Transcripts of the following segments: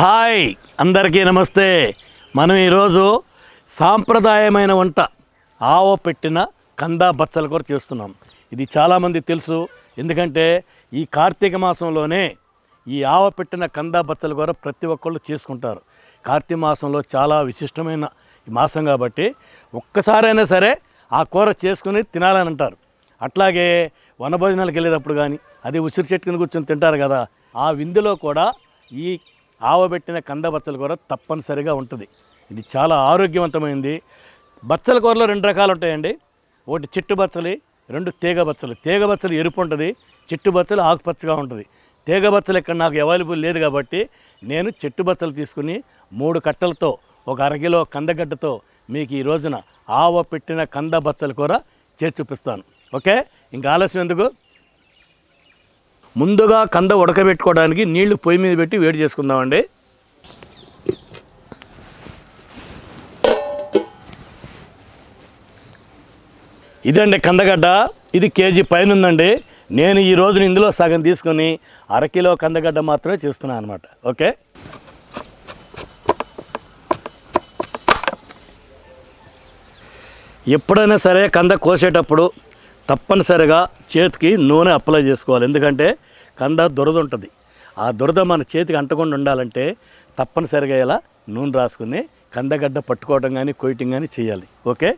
Hi అందరికీ నమస్తే. మనం ఈరోజు సాంప్రదాయమైన వంట ఆవ పెట్టిన కందా బచ్చల కూర చేస్తున్నాం. ఇది చాలామంది తెలుసు. ఎందుకంటే ఈ కార్తీక మాసంలోనే ఈ ఆవ పెట్టిన కందా బచ్చల కూర ప్రతి ఒక్కళ్ళు చేసుకుంటారు. కార్తీక మాసంలో చాలా విశిష్టమైన ఈ మాసం కాబట్టి ఒక్కసారైనా సరే ఆ కూర చేసుకుని తినాలని అంటారు. అట్లాగే వనభోజనాలకు వెళ్ళేటప్పుడు కానీ అది ఉసిరి చెట్టుకుని కూర్చొని తింటారు కదా ఆ విందులో కూడా ఈ ఆవబెట్టిన కంద బచ్చల కూర తప్పనిసరిగా ఉంటుంది. ఇది చాలా ఆరోగ్యవంతమైంది. బచ్చల కూరలో రెండు రకాలు ఉంటాయండి. ఒకటి చెట్టు బచ్చలి రెండు తీగ బచ్చలు. తీగ బచ్చలు ఎరుపు ఉంటుంది చెట్టు బచ్చలు ఆకుపచ్చగా ఉంటుంది. తీగ బచ్చలు ఇక్కడ నాకు అవైలబుల్ లేదు కాబట్టి నేను చెట్టు బచ్చలు తీసుకుని మూడు కట్టలతో ఒక అరకిలో కందగడ్డతో మీకు ఈ రోజున ఆవ పెట్టిన కంద బచ్చల కూర చేసి చూపిస్తాను. ఓకే? ఇంకా ఆలస్యం ఎందుకు? ముందుగా కంద ఉడకబెట్టుకోవడానికి నీళ్ళు పొయ్యి మీద పెట్టి వేడి చేసుకుందామండి. ఇదండి కందగడ్డ. ఇది కేజీ పైన ఉందండి నేను ఈ రోజున ఇందులో సగం తీసుకొని అరకిలో కందగడ్డ మాత్రమే చేస్తున్నాను అనమాట ఓకే? ఎప్పుడైనా సరే కంద కోసేటప్పుడు తప్పనిసరిగా చేతికి నూనె అప్లై చేసుకోవాలి. ఎందుకంటే కంద దురద ఉంటుంది. ఆ దురద మన చేతికి అంటకుండా ఉండాలంటే తప్పనిసరిగా ఇలా నూనె రాసుకుని కందగడ్డ పట్టుకోవడం కానీ కొయ్యటం కానీ చేయాలి. ఓకే?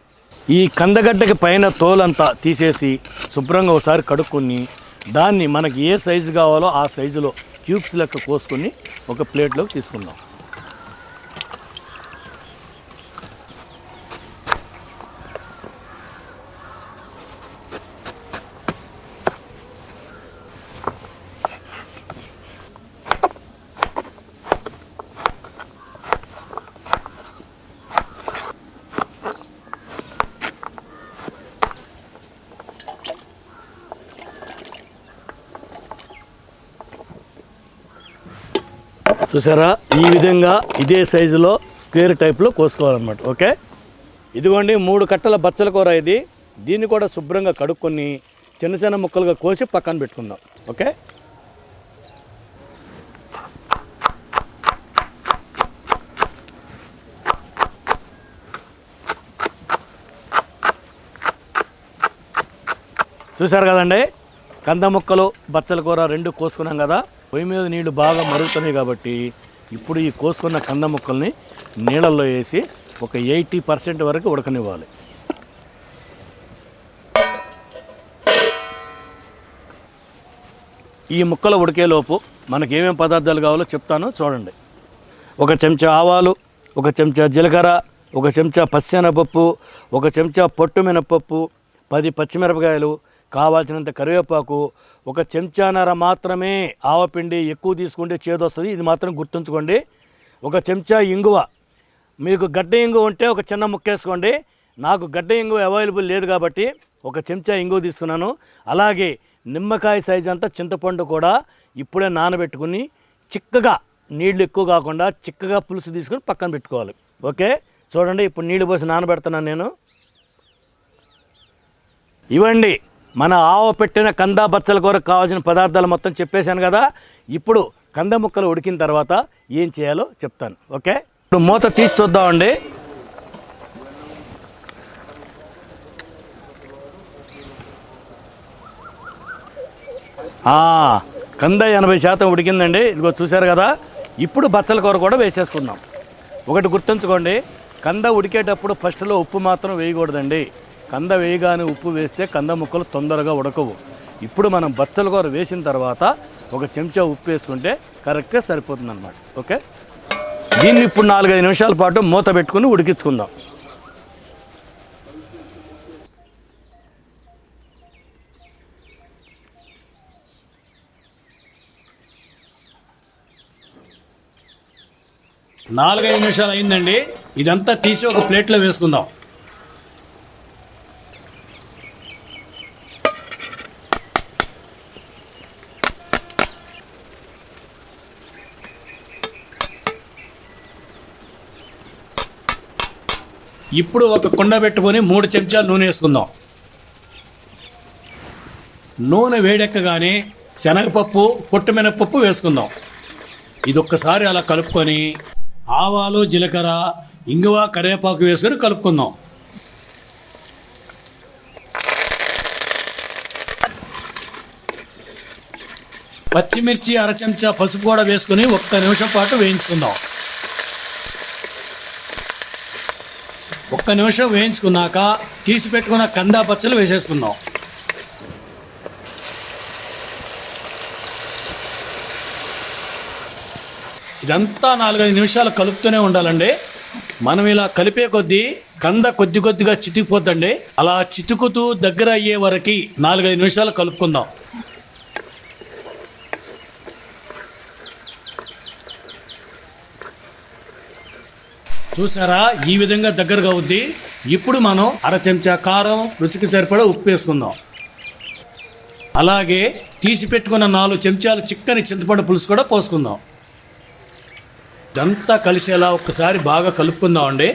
ఈ కందగడ్డకి పైన తోలంతా తీసేసి శుభ్రంగా ఒకసారి కడుక్కొని దాన్ని మనకి ఏ సైజు కావాలో ఆ సైజులో క్యూబ్స్ లెక్క కోసుకొని ఒక ప్లేట్లోకి తీసుకుందాం. చూసారా? ఈ విధంగా ఇదే సైజులో స్క్వేర్ టైప్లో కోసుకోవాలన్నమాట ఓకే? ఇదిగోండి మూడు కట్టల బచ్చల కూర ఇది. దీన్ని కూడా శుభ్రంగా కడుక్కొని చిన్న చిన్న ముక్కలుగా కోసి పక్కన పెట్టుకుందాం ఓకే? చూశారు కదండి? కంద ముక్కలు బచ్చల కూర రెండు కోసుకున్నాం కదా? పొయ్యి మీద నీళ్ళు బాగా మరుగుతున్నాయి కాబట్టి ఇప్పుడు ఈ కోసుకున్న కంద ముక్కల్ని నీళ్ళల్లో వేసి ఒక ఎయిటీ పర్సెంట్ వరకు ఉడకనివ్వాలి. ఈ ముక్కలు ఉడికేలోపు మనకి ఏమేం పదార్థాలు కావాలో చెప్తాను చూడండి. ఒక చెంచా ఆవాలు ఒక చెంచా జీలకర్ర ఒక చెంచా పచ్చెనపప్పు ఒక చెంచా పొట్టు మినపప్పు పది పచ్చిమిరపకాయలు కావాల్సినంత కరివేపాకు ఒక చెంచానర మాత్రమే ఆవపిండి ఎక్కువ తీసుకుంటే చేదొస్తుంది. ఇది మాత్రం గుర్తుంచుకోండి. ఒక చెంచా ఇంగువ. మీకు గడ్డ ఇంగువ ఉంటే ఒక చిన్న ముక్క వేసుకోండి నాకు గడ్డ ఇంగువ అవైలబుల్ లేదు కాబట్టి ఒక చెంచా ఇంగువ తీసుకున్నాను. అలాగే నిమ్మకాయ సైజు అంతా చింతపండు కూడా ఇప్పుడే నానబెట్టుకుని చిక్కగా నీళ్ళు ఎక్కువ కాకుండా చిక్కగా పులుసు తీసుకొని పక్కన పెట్టుకోవాలి. ఓకే? చూడండి ఇప్పుడు నీళ్ళు పోసి నానబెడుతున్నాను నేను. ఇవ్వండి. మన ఆవ పెట్టిన కంద బచ్చల కూరకు కావాల్సిన పదార్థాలు మొత్తం చెప్పేశాను కదా. ఇప్పుడు కంద ముక్కలు ఉడికిన తర్వాత ఏం చేయాలో చెప్తాను. ఓకే? ఇప్పుడు మూత తీసి చూద్దామండి. కంద ఎనభై శాతం ఉడికిందండి. ఇదిగో చూశారు కదా. ఇప్పుడు బచ్చల కూర కూడా వేసేసుకుందాం. ఒకటి గుర్తుంచుకోండి. కంద ఉడికేటప్పుడు ఫస్ట్లో ఉప్పు మాత్రం వేయకూడదండి. కంద వేయగానే ఉప్పు వేస్తే కంద ముక్కలు తొందరగా ఉడకవు. ఇప్పుడు మనం బచ్చల కూర వేసిన తర్వాత ఒక చెంచా ఉప్పు వేసుకుంటే కరెక్ట్గా సరిపోతుంది అనమాట ఓకే? దీన్ని ఇప్పుడు నాలుగైదు నిమిషాల పాటు మూత పెట్టుకుని ఉడికించుకుందాం. నాలుగైదు నిమిషాలు అయిందండి. ఇదంతా తీసి ఒక ప్లేట్లో వేసుకుందాం. ఇప్పుడు ఒక కుండ పెట్టుకొని మూడు చెంచాలు నూనె వేసుకుందాం. నూనె వేడెక్కగానే శనగపప్పు పొట్టుమినపప్పు వేసుకుందాం. ఇది ఒక్కసారి అలా కలుపుకొని ఆవాలు జీలకర్ర ఇంగువ కరివేపాకు వేసుకొని కలుపుకుందాం. పచ్చిమిర్చి అర చెంచా పసుపు కూడా వేసుకుని ఒక్క నిమిషం పాటు వేయించుకుందాం. ఒక్క నిమిషం వేయించుకున్నాక తీసి పెట్టుకున్న కందా పచ్చలు వేసేసుకుందాం. ఇదంతా నాలుగైదు నిమిషాలు కలుపుతూనే ఉండాలండి. మనం ఇలా కలిపే కొద్దీ కంద కొద్ది కొద్దిగా చితికిపోద్దండి. అలా చితుకుతూ దగ్గర అయ్యే వరకు నాలుగైదు నిమిషాలు కలుపుకుందాం. చూసారా ఈ విధంగా దగ్గరగా అవుద్ది ఇప్పుడు మనం అర చెంచా కారం రుచికి సరిపడా ఉప్పు వేసుకుందాం. అలాగే తీసి పెట్టుకున్న నాలుగు చెంచాలు చిక్కని చింతపండు పులుసు కూడా పోసుకుందాం. ఇదంతా కలిసేలా ఒక్కసారి బాగా కలుపుకుందాం అండి.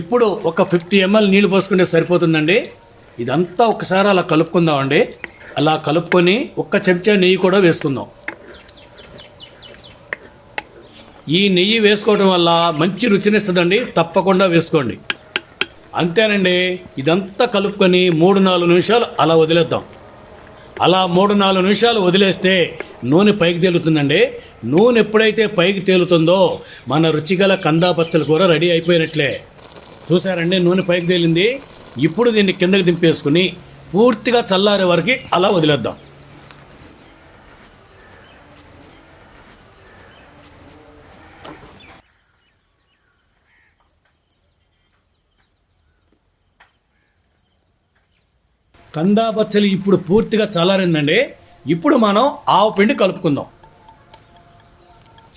ఇప్పుడు ఒక ఫిఫ్టీ ఎంఎల్ నీళ్ళు పోసుకుంటే సరిపోతుందండి. ఇదంతా ఒకసారి అలా కలుపుకుందాం అండి. అలా కలుపుకొని ఒక్క చెంచా నెయ్యి కూడా వేసుకుందాం. ఈ నెయ్యి వేసుకోవడం వల్ల మంచి రుచినిస్తుందండి తప్పకుండా వేసుకోండి. అంతేనండి ఇదంతా కలుపుకొని మూడు నాలుగు నిమిషాలు అలా వదిలేద్దాం. అలా మూడు నాలుగు నిమిషాలు వదిలేస్తే నూనె పైకి తేలుతుందండి. నూనె ఎప్పుడైతే పైకి తేలుతుందో మన రుచిగల కందా పచ్చలు కూర రెడీ అయిపోయినట్లే. చూసారండి నూనె పైకి తేలింది. ఇప్పుడు దీన్ని కిందకి దింపేసుకుని పూర్తిగా చల్లారే వరకు అలా వదిలేద్దాం. కందా పచ్చలి ఇప్పుడు పూర్తిగా చల్లారిందండి. ఇప్పుడు మనం ఆవు పిండి కలుపుకుందాం.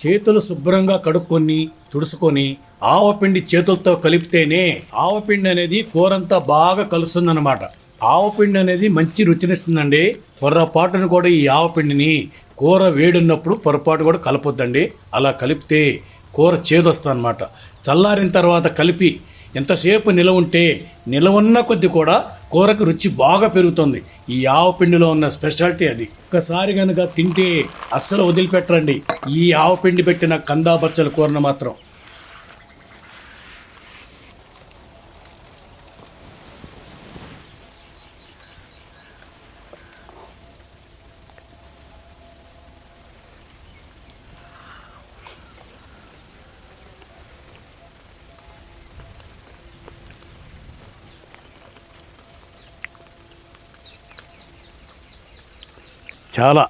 చేతులు శుభ్రంగా కడుక్కొని తుడుచుకొని ఆవపిండి చేతులతో కలిపితేనే ఆవపిండి అనేది కూరంతా బాగా కలుస్తుందన్నమాట. ఆవపిండి అనేది మంచి రుచినిస్తుందండి. పొర్రపాటును కూడా ఈ ఆవపిండిని కూర వేడున్నప్పుడు పొరపాటు కూడా కలపొద్దండి. అలా కలిపితే కూర చేదొస్తుంది అనమాట చల్లారిన తర్వాత కలిపి ఎంతసేపు నిలవ ఉంటే నిలవున్న కొద్ది కూడా కూరకు రుచి బాగా పెరుగుతుంది. ఈ ఆవపిండిలో ఉన్న స్పెషాలిటీ అది. ఒక్కసారి కనుక తింటే అస్సలు వదిలిపెట్టరండి. ఈ ఆవపిండి పెట్టిన కందాబచ్చల కూరను మాత్రం. చాలా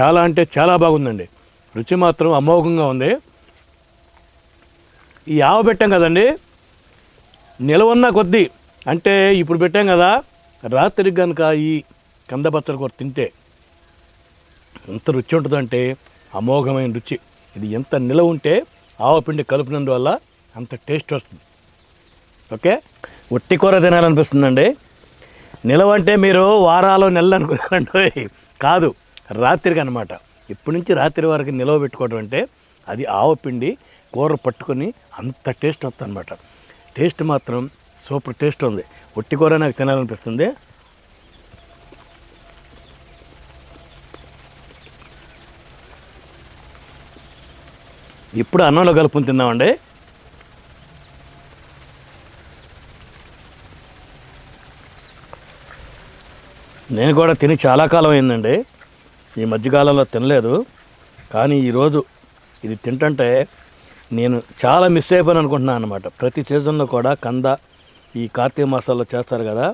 చాలా అంటే చాలా బాగుందండి. రుచి మాత్రం అమోఘంగా ఉంది. ఈ ఆవ పెట్టాం కదండి. నిలవన్న కొద్దీ అంటే ఇప్పుడు పెట్టాం కదా రాత్రికి కనుక ఈ కందపచ్చల కూర తింటే ఎంత రుచి ఉంటుందంటే అమోఘమైన రుచి. ఇది ఎంత నిలవ ఉంటే ఆవపిండి కలుపునందువల్ల అంత టేస్ట్ వస్తుంది. ఓకే? ఉట్టి కూర తినాలనిపిస్తుందండి. నిలవ అంటే మీరు వారాలు నెలలు అనుకున్నారండి. కాదు రాత్రికి అనమాట ఇప్పటి నుంచి రాత్రి వరకు నిలవ పెట్టుకోవడం అంటే అది ఆవపిండి కూర పట్టుకొని అంత టేస్ట్ వస్తుంది అనమాట టేస్ట్ మాత్రం సూపర్ టేస్ట్ ఉంది. ఒట్టి కూర నాకు తినాలనిపిస్తుంది. ఇప్పుడు అన్నంలో కలుపుని తిందామండి నేను కూడా తిని చాలా కాలం అయిందండి ఈ మధ్యకాలంలో తినలేదు. కానీ ఈరోజు ఇది తింటుంటే నేను చాలా మిస్ అయిపోయాను అనుకుంటున్నాను అనమాట ప్రతి సీజన్లో కూడా కంద ఈ కార్తీక మాసాల్లో చేస్తారు కదా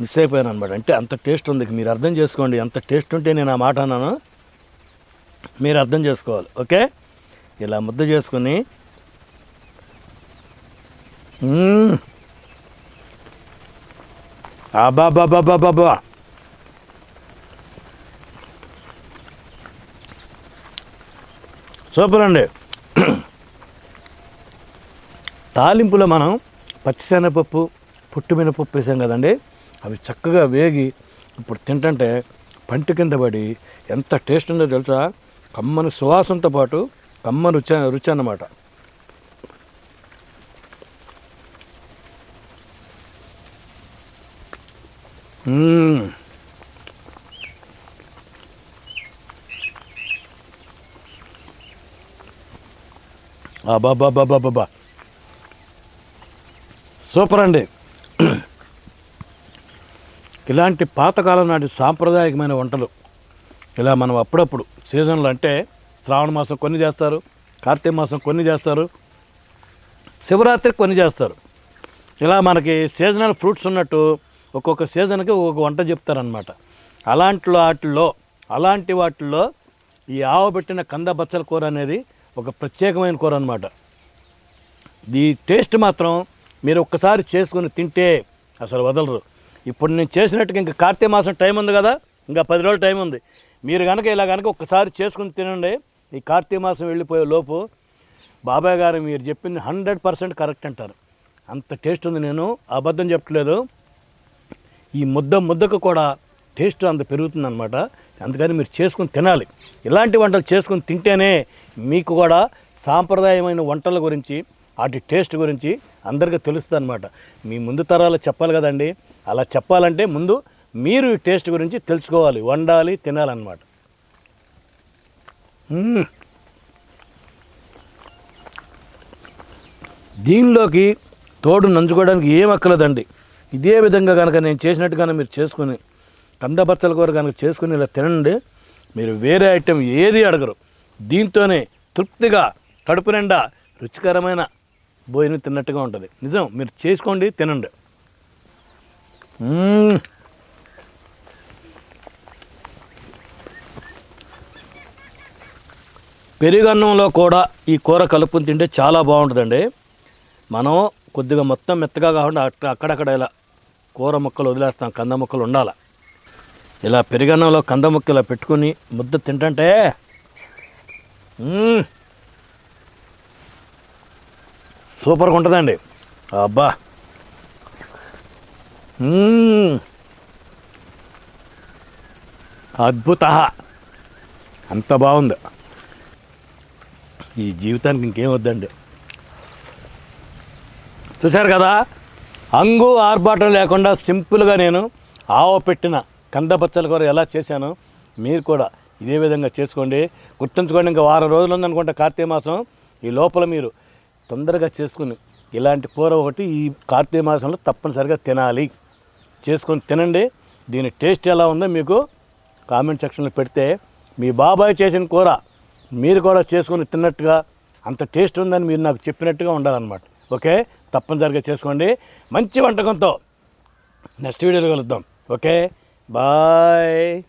మిస్ అయిపోయాను అనమాట అంటే అంత టేస్ట్ ఉంది. మీరు అర్థం చేసుకోండి. ఎంత టేస్ట్ ఉంటే నేను ఆ మాట అన్నాను. మీరు అర్థం చేసుకోవాలి. ఓకే? ఇలా ముద్ద చేసుకొని అబాబాబాబాబా సూపర్ అండి తాలింపులో మనం పచ్చిశనగపప్పు పుట్టుమినపప్పు వేసాం కదండి. అవి చక్కగా వేగి ఇప్పుడు తింటంటే పంట కింద పడి ఎంత టేస్ట్ ఉందో తెలుసా? కమ్మని సువాసనతో పాటు కమ్మని రుచి రుచి అన్నమాట. మ్మ్. సూపర్ అండి. ఇలాంటి పాతకాలం నాటి సాంప్రదాయకమైన వంటలు ఇలా మనం అప్పుడప్పుడు సీజన్లు అంటే శ్రావణ మాసం కొన్ని చేస్తారు కార్తీక మాసం కొన్ని చేస్తారు శివరాత్రి కొన్ని చేస్తారు. ఇలా మనకి సీజనల్ ఫ్రూట్స్ ఉన్నట్టు ఒక్కొక్క సీజన్కి ఒక్కొక్క వంట చెప్తారనమాట అలాంటి వాటిల్లో అలాంటి వాటిల్లో ఈ ఆవబెట్టిన కంద బచ్చల కూర అనేది ఒక ప్రత్యేకమైన కూర అనమాట ఈ టేస్ట్ మాత్రం మీరు ఒక్కసారి చేసుకుని తింటే అసలు వదలరు. ఇప్పుడు నేను చేసినట్టుగా ఇంకా కార్తీక మాసం టైం ఉంది కదా ఇంకా పది రోజులు టైం ఉంది. మీరు కనుక ఇలా కనుక ఒక్కసారి చేసుకుని తినండి ఈ కార్తీక మాసం వెళ్ళిపోయే లోపు బాబాయ్ గారు మీరు చెప్పింది హండ్రెడ్ పర్సెంట్ కరెక్ట్ అంటారు. అంత టేస్ట్ ఉంది నేను అబద్ధం చెప్పట్లేదు. ఈ ముద్ద ముద్దకు కూడా టేస్ట్ అంత పెరుగుతుందన్నమాట. అందుకని మీరు చేసుకుని తినాలి. ఇలాంటి వంటలు చేసుకుని తింటేనే మీకు కూడా సాంప్రదాయమైన వంటల గురించి వాటి టేస్ట్ గురించి అందరికీ తెలుస్తుంది అనమాట మీ ముందు తరాలు చెప్పాలి కదండి. అలా చెప్పాలంటే ముందు మీరు ఈ టేస్ట్ గురించి తెలుసుకోవాలి వండాలి తినాలన్నమాట. దీనిలోకి తోడు నంచుకోవడానికి ఏం అక్కలేదండి ఇదే విధంగా కనుక నేను చేసినట్టుగానే మీరు చేసుకుని కందబచ్చల కూర కనుక చేసుకుని ఇలా తినండి. మీరు వేరే ఐటెం ఏది అడగరు. దీంతోనే తృప్తిగా కడుపు నిండా రుచికరమైన భోజనం తిన్నట్టుగా ఉంటుంది. నిజం మీరు చేసుకోండి తినండి. పెరుగన్నంలో కూడా ఈ కూర కలుపుని తింటే చాలా బాగుంటుందండి. మనం కొద్దిగా మొత్తం మెత్తగా కాకుండా అక్కడక్కడ ఇలా కూర ముక్కలు వదిలేస్తాం కంద ముక్కలు ఉండాలి. ఇలా పెరిగన్నంలో కంద ముక్క ఇలా పెట్టుకుని ముద్ద తింటంటే సూపర్గా ఉంటుందండి. అబ్బా. అద్భుత అంత బాగుంది. ఈ జీవితానికి ఇంకేం వద్దండి. చూశారు కదా? అంగు ఆర్భాటం లేకుండా సింపుల్గా నేను ఆవ పెట్టిన కందపచ్చల కూర ఎలా చేశాను మీరు కూడా ఇదే విధంగా చేసుకోండి. గుర్తుంచుకోండి ఇంకా వారం రోజులు ఉందనుకుంటే కార్తీక మాసం. ఈ లోపల మీరు తొందరగా చేసుకుని ఇలాంటి కూర ఒకటి ఈ కార్తీక మాసంలో తప్పనిసరిగా తినాలి. చేసుకొని తినండి. దీని టేస్ట్ ఎలా ఉందో మీకు కామెంట్ సెక్షన్లో పెడితే మీ బాబాయ్ చేసిన కూర మీరు కూడా చేసుకొని తిన్నట్టుగా అంత టేస్ట్ ఉందని మీరు నాకు చెప్పినట్టుగా ఉండాలన్నమాట. ఓకే? తప్పనిసరిగా చేసుకోండి. మంచి వంటకంతో నెక్స్ట్ వీడియోలో కలుద్దాం. ఓకే? బాయ్.